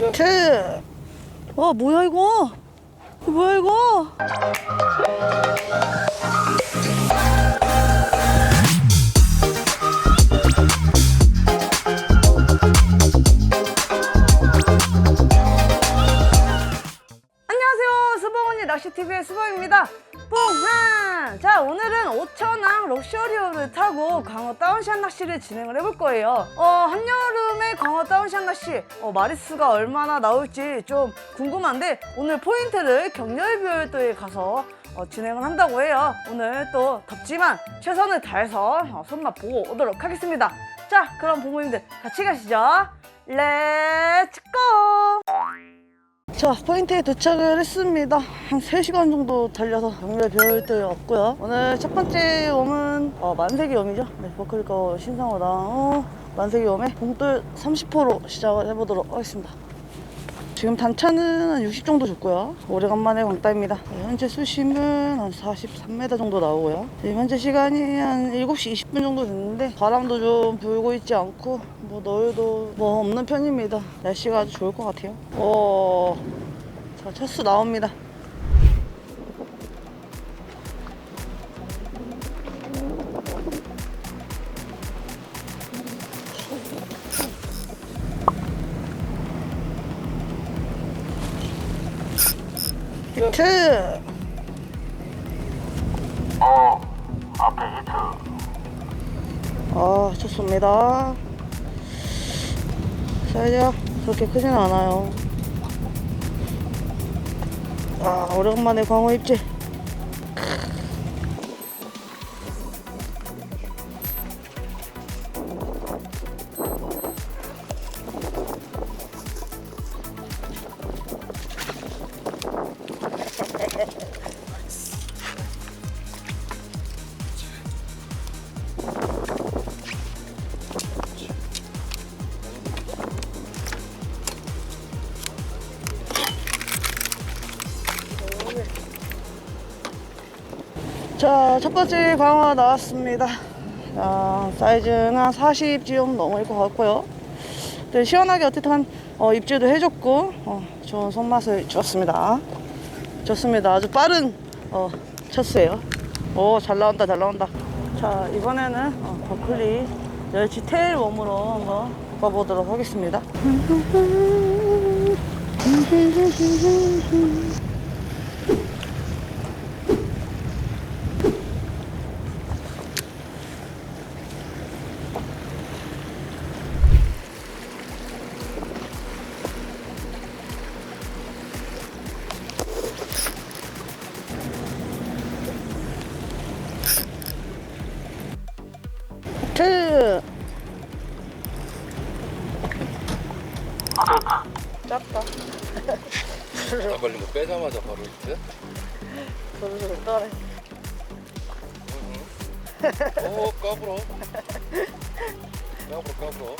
히트! 와, 뭐야, 이거? 뭐야, 이거? 안녕하세요. 수봉 언니 낚시TV의 수봉입니다. 뽕한! 자, 오늘은 5천왕 럭셔리어를 타고 광어 다운샷 낚시를 진행을 해볼 거예요. 어, 한여름에 광어 다운샷 낚시, 어, 마리수가 얼마나 나올지 좀 궁금한데, 오늘 포인트를 경렬별도에 가서 어, 진행을 한다고 해요. 오늘 또 덥지만 최선을 다해서 어, 손맛 보고 오도록 하겠습니다. 자, 그럼 부모님들 같이 가시죠. 렛츠고! 자, 포인트에 도착을 했습니다. 한 3시간 정도 달려서 경렬 별도에 왔고요. 오늘 첫 번째 웜은 어, 만세기 웜이죠. 네, 버클거 신상어당 어, 만세기 웜에 봉돌 30%로 시작을 해보도록 하겠습니다. 지금 단차는 한 60 정도 줬고요. 오래간만에 광따입니다. 네, 현재 수심은 한 43m 정도 나오고요. 지금 현재 시간이 한 7시 20분 정도 됐는데 바람도 좀 불고 있지 않고 뭐 노을도 뭐 없는 편입니다. 날씨가 아주 좋을 것 같아요. 오, 자, 첫수 나옵니다. 히트! 어, 앞에 히트. 아, 좋습니다. 사이즈가 그렇게 크진 않아요. 아, 오래간만에 광어 입질. 첫 번째 광어 나왔습니다. 자, 사이즈는 한 40쯤 넘을 것 같고요. 네, 시원하게 어쨌든 어, 입질도 해줬고, 어, 좋은 손맛을 주었습니다. 좋습니다. 아주 빠른 어, 첫 수예요. 오, 잘 나온다, 잘 나온다. 자, 이번에는 어, 버클리 멸치 테일 웜으로 한번 바꿔보도록 하겠습니다. 안 걸린 거 빼자마자 바로 히트? 소리소리 떠네. 오 까불어 까불어 까불어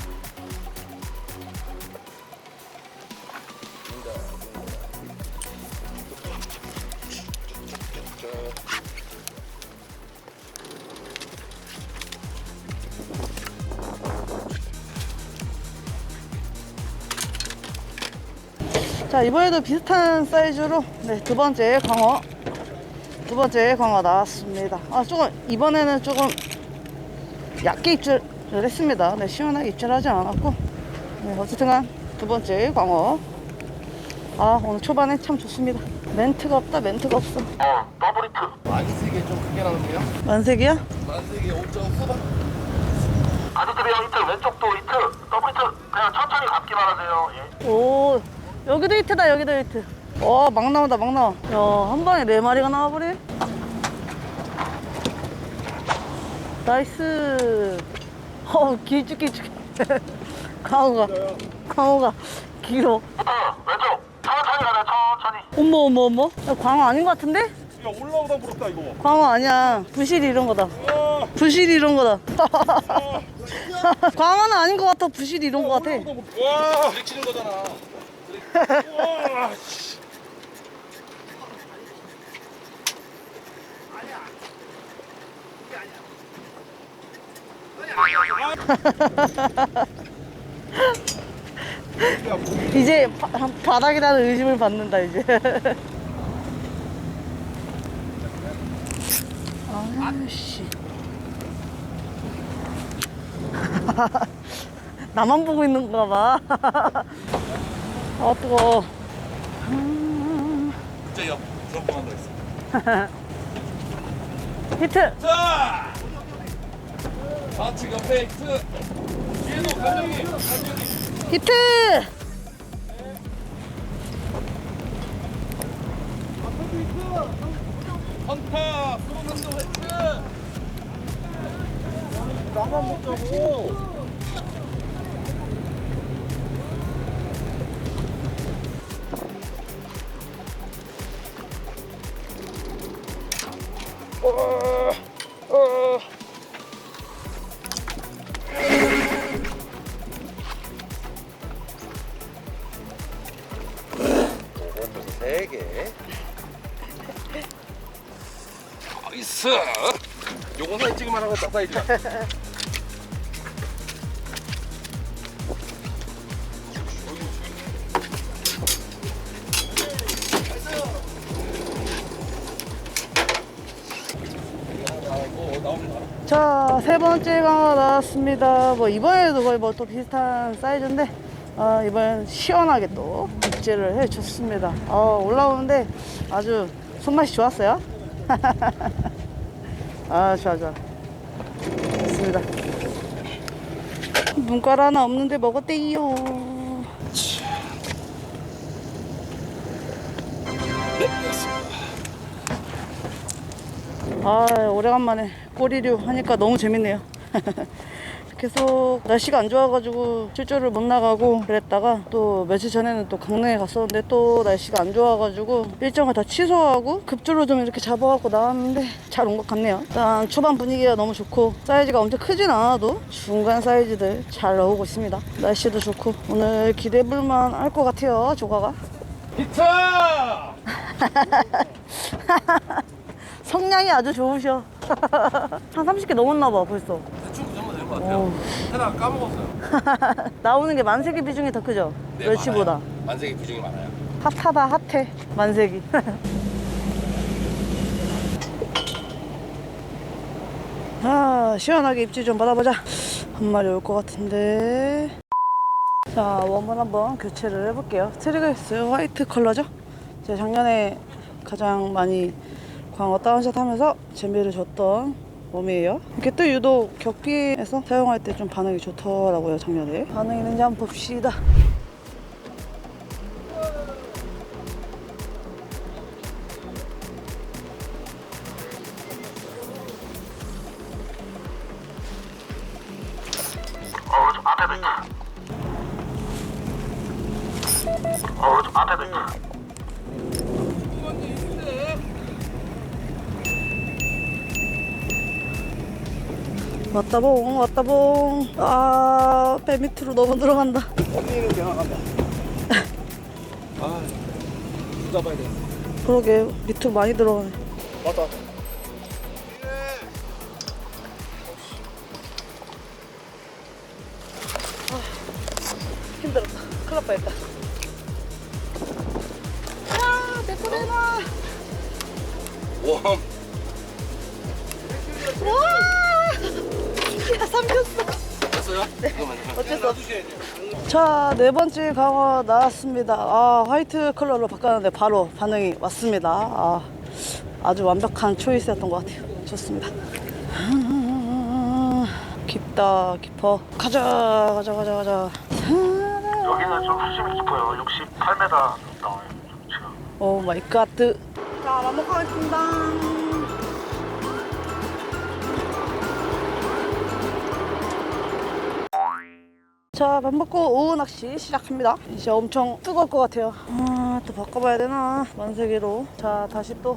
자 이번에도 비슷한 사이즈로 네, 두 번째 광어 두 번째 광어 나왔습니다 아 조금 이번에는 조금 얇게 입질을 했습니다 네, 시원하게 입질하지 않았고 네, 어쨌든 두 번째 광어 아 오늘 초반에 참 좋습니다 멘트가 없다 멘트가 없어 어, 더블 히트. 만세기 좀 크게 나는데요? 만색이야? 만세기 5점 후반 아저씨의 히트, 왼쪽도 히트. 더블 히트. 그냥 천천히 감기만 하세요. 예. 오 여기도 히트다 여기도 히트. 와막 나온다 막 나와. 야한 방에 네 마리가 나와버려 나이스. 어 길쭉길쭉. 강호가 강호가 길어. 어머 어머 어머. 야, 광어 아닌 것 같은데? 야 올라오다 부럽다 이거. 광어 아니야. 부실 이런 거다. 아, 부실 이런 거다. 광어는 아닌 것 같아. 부실 이런 거 같아. 와, 부딪히는 거잖아 와, 씨. 이제 바, 바닥이라는 의심을 받는다 이제. 아씨. 나만 보고 있는가 봐. 아 뜨거. 진짜 옆 드럼통 한거 있어. 히트. 자! 좌측 옆에 X. 뒤에도 감정이. 감정이. 히트. 헌타. 수로난도 X. 나만 먹자고. 세 개. 나이스. 요거 사진 찍으면 하고 딱 사이즈. 자, 세 번째 강화 나왔습니다. 뭐, 이번에도 거의 뭐 또 비슷한 사이즈인데, 아, 이번엔 시원하게 또 입질을 해줬습니다. 아, 올라오는데 아주 손맛이 좋았어요. 아, 좋아, 좋아. 좋습니다. 눈깔 하나 없는데 먹었대요. 아 오래간만에 꼬리류 하니까 너무 재밌네요. 계속 날씨가 안 좋아가지고 출조를 못 나가고 그랬다가 또 며칠 전에는 또 강릉에 갔었는데 또 날씨가 안 좋아가지고 일정을 다 취소하고 급조로 좀 이렇게 잡아갖고 나왔는데 잘 온 것 같네요. 일단 초반 분위기가 너무 좋고 사이즈가 엄청 크진 않아도 중간 사이즈들 잘 나오고 있습니다. 날씨도 좋고 오늘 기대해볼만 할 것 같아요 조가가. 히트! 성량이 아주 좋으셔 한 30개 넘었나 봐 벌써 대충 그 정도 된것 오. 같아요. 하나 까먹었어요. 나오는 게 만세기 비중이 더 크죠? 네, 멸치보다. 많아요. 만색이 비중이 많아요. 핫하다 핫해 만세기. 아 시원하게 입질 좀 받아보자. 한 마리 올 것 같은데. 자 웜을 한번 교체를 해볼게요. 트리거스 화이트 컬러죠? 제가 작년에 가장 많이 광어 다운샷 하면서 재미를 줬던 웜이에요. 이게 또 유독 격비에서 사용할 때 좀 반응이 좋더라고요 작년에. 반응 있는지 한번 봅시다. 왔다봉 왔다봉 아배 밑으로 너무 들어간다 언니는 간다. 아, 잡아야 돼. 그러게 밑으로 많이 들어가네 맞다. 힘들었다 큰일 날 뻔했다 아내 꼬리나 웜. 와 야 삼켰어 됐어요? 네. 어쩔 수 없어 자, 네 번째 강화 나왔습니다. 아, 화이트 컬러로 바꿨는데 바로 반응이 왔습니다. 아, 아주 완벽한 초이스였던 것 같아요. 좋습니다. 아, 깊다, 깊어. 가자, 가자, 가자, 가자. 여기는 좀 수심이 깊어요. 68m 나와요. 지금. 오 마이 갓. 자, 맘먹하겠습니다. 자, 밥 먹고 오후 낚시 시작합니다. 이제 엄청 뜨거울 것 같아요. 아, 또 바꿔봐야 되나? 만세기로. 자, 다시 또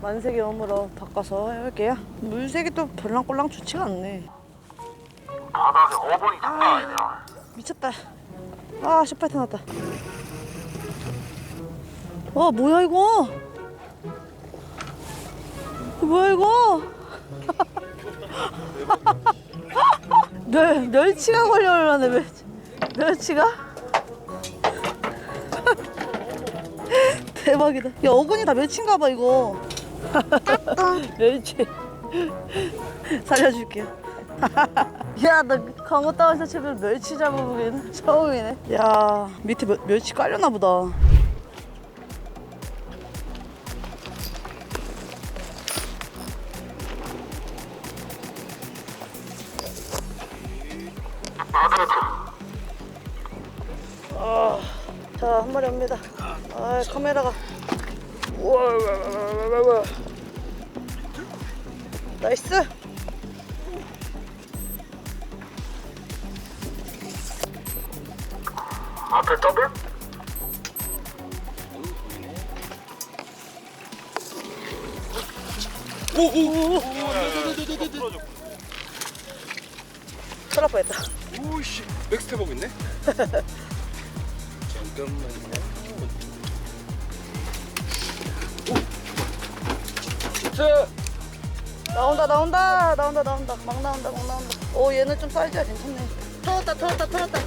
만세기 웜으로 바꿔서 해볼게요. 물색이 또 별랑꼴랑 좋지가 않네. 바닥에 어분이 장난 아니네요. 미쳤다. 아, 쇼파이트 났다. 와, 뭐야? 이거 뭐야, 이거? 멸, 멸치가 걸려올라네 멸치 멸치가? 대박이다. 야 어근이 다 멸치인가 봐 이거. 아, 아. 멸치. 살려줄게요. 야나 광고 따와서 제발 멸치 잡아보기는 처음이네. 야 밑에 멸, 멸치 깔려나 보다. 나이스. 앞에 더블? 철 아파했다. 오씨 백스텝업 있네 잠깐만요 자 나온다, 나온다, 나온다, 나온다. 막 나온다, 막 나온다. 오, 얘는 좀 사이즈가 괜찮네. 털었다, 털었다, 털었다.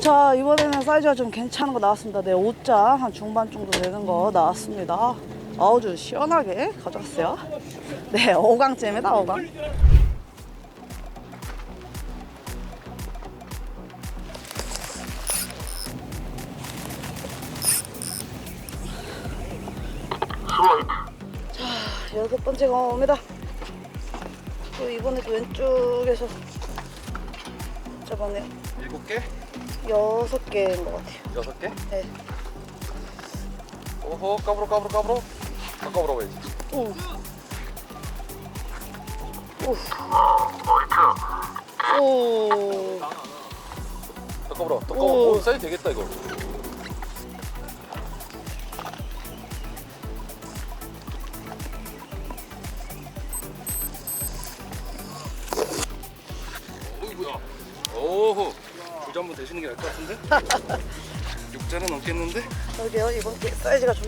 자 이번에는 사이즈가 좀 괜찮은 거 나왔습니다 네 5자 한 중반 정도 되는 거 나왔습니다 아주 시원하게 가져갔어요 네 5강째입니다 5강 스와이트. 여섯 번째 옵니다. 또 이번에도 왼쪽에서 잡았네요. 일곱 개? 여섯 개인 것 같아요. 여섯 개? 네. 오호 까불어 까불어 까불어. 아 까불어 봐야지. 오. 오. 오. 더 까불어 더 까불어. 오. 오 사이즈 되겠다 이거 되시는 게 나을 것 같은데? 육자는 넘겠는데? 여기요 이번 게 사이즈가 좋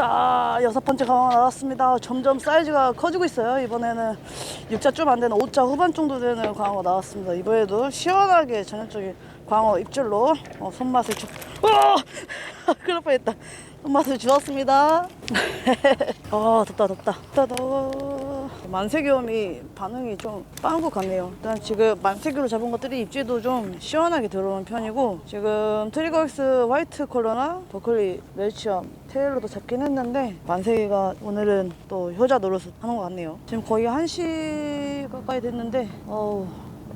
자 여섯 번째 강화 나왔습니다. 점점 사이즈가 커지고 있어요. 이번에는 6자 좀 안 되는 5자 후반 정도 되는 광어가 나왔습니다. 이번에도 시원하게 전형적인 광어 입질로 어, 손맛을 주... 어! 그럴 뻔했다. 손맛을 주었습니다. 아 덥다 덥다. 덥다 더워 만세기염이 반응이 좀 빠른 것 같네요. 일단 지금 만세기로 잡은 것들이 입질도 좀 시원하게 들어오는 편이고 지금 트리거엑스 화이트 컬러나 버클리 멸치염 테일로도 잡긴 했는데 만세기가 오늘은 또 효자 노릇을 하는 것 같네요. 지금 거의 1시 가까이 됐는데 어우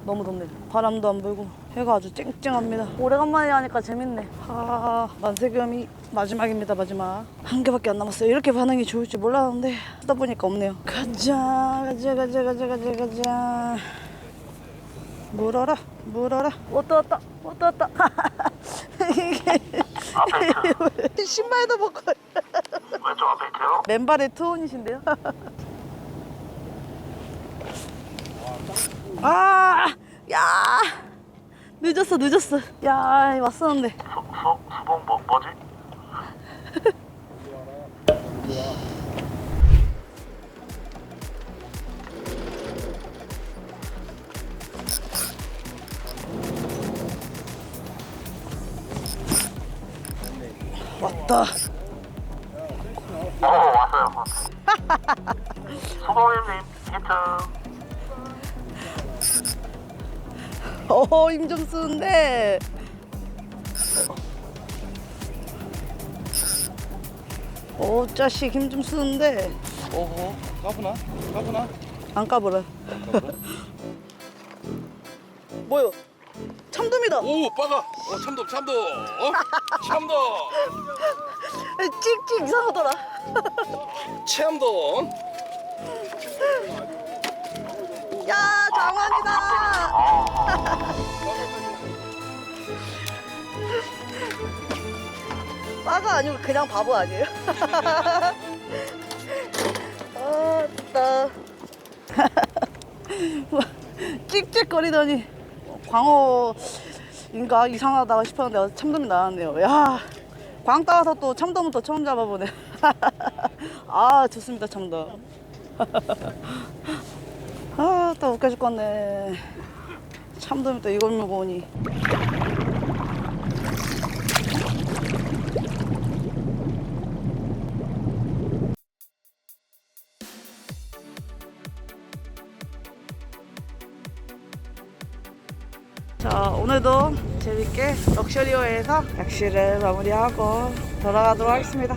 너무 덥네요 바람도 안 불고 해가 아주 쨍쨍합니다. 오래간만에 하니까 재밌네. 아 만세겸이 마지막입니다 마지막. 한 개밖에 안 남았어요. 이렇게 반응이 좋을지 몰랐는데 하다 보니까 없네요. 가자 가자 가자 가자 가자 가자. 물어라 물어라. 못 떠왔다 못 떠왔다. 이게 신발도 벗고 왼쪽 앞에 있대요. 맨발의 투혼이신데요? 아, 야, 늦었어, 늦었어. 야, 왔었는데. 수, 수, 수봉 뭐, 뭐지? 왔다. 오, 왔어요. 수봉님 히트. 어, 힘 좀 쓰는데. 오, 자식 힘 좀 쓰는데. 오호 까부나? 까부나? 안 까불어. 뭐요? 참돔이다. 오 빠가 어 참돔 참돔 어? 참돔 찍찍 이상하더라. 참돔 야, 장원이다. 빠가 아니고 그냥 바보 아니에요? 아, 왔다. 찝찝거리더니 광어인가 이상하다 싶었는데 참돔이 나왔네요. 야, 광 따와서 또 참돔은 또 처음 잡아보네. 아, 좋습니다, 참돔. 아, 또 웃겨 죽겠네. 참돔이 또 이걸 물고 오니. 자 오늘도 재밌게 럭셔리어에서 낚시를 마무리하고 돌아가도록 하겠습니다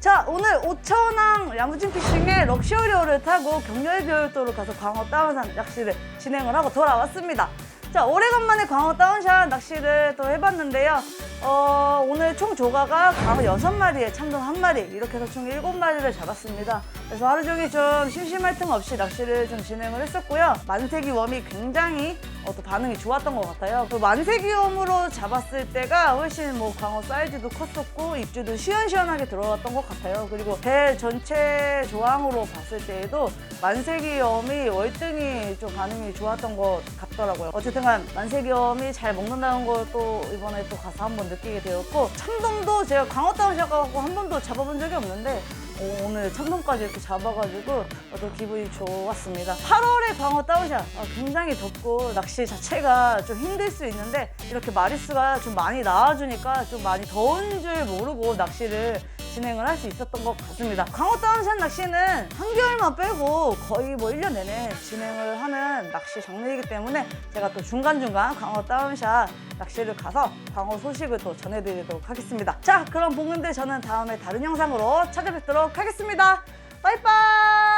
자 오늘 오천항 야무진 피싱의 럭셔리어를 타고 경렬별도로 가서 광어 다운산 낚시를 진행을 하고 돌아왔습니다. 자 오래간만에 광어 다운샷 낚시를 또 해봤는데요. 어, 오늘 총 조가가 광어 6마리에 참돔 1마리 이렇게 해서 총 7마리를 잡았습니다 그래서 하루 종일 좀 심심할 틈 없이 낚시를 좀 진행을 했었고요 만세기 웜이 굉장히 어, 또 반응이 좋았던 것 같아요. 또 만세기염으로 잡았을 때가 훨씬 뭐 광어 사이즈도 컸었고 입주도 시원시원하게 들어갔던 것 같아요. 그리고 배 전체 조항으로 봤을 때에도 만세기염이 월등히 좀 반응이 좋았던 것 같더라고요. 어쨌든간 만세기염이 잘 먹는다는 걸 또 이번에 또 가서 한번 느끼게 되었고 참돔도 제가 광어 다운샷 가고 한 번도 잡아본 적이 없는데 어, 오늘 참돔까지 이렇게 잡아가지고 어, 또 기분이 좋았습니다. 8월에 광어 다운샷 어, 굉장히 덥고 낚시 자체가 좀 힘들 수 있는데 이렇게 마리수가 좀 많이 나와주니까 좀 많이 더운 줄 모르고 낚시를 진행을 할 수 있었던 것 같습니다. 광어 다운샷 낚시는 한개월만 빼고 거의 뭐 1년 내내 진행을 하는 낚시 장르이기 때문에 제가 또 중간중간 광어 다운샷 낚시를 가서 광어 소식을 또 전해드리도록 하겠습니다. 자, 그럼 봉근들 저는 다음에 다른 영상으로 찾아뵙도록 하겠습니다. 빠이빠이!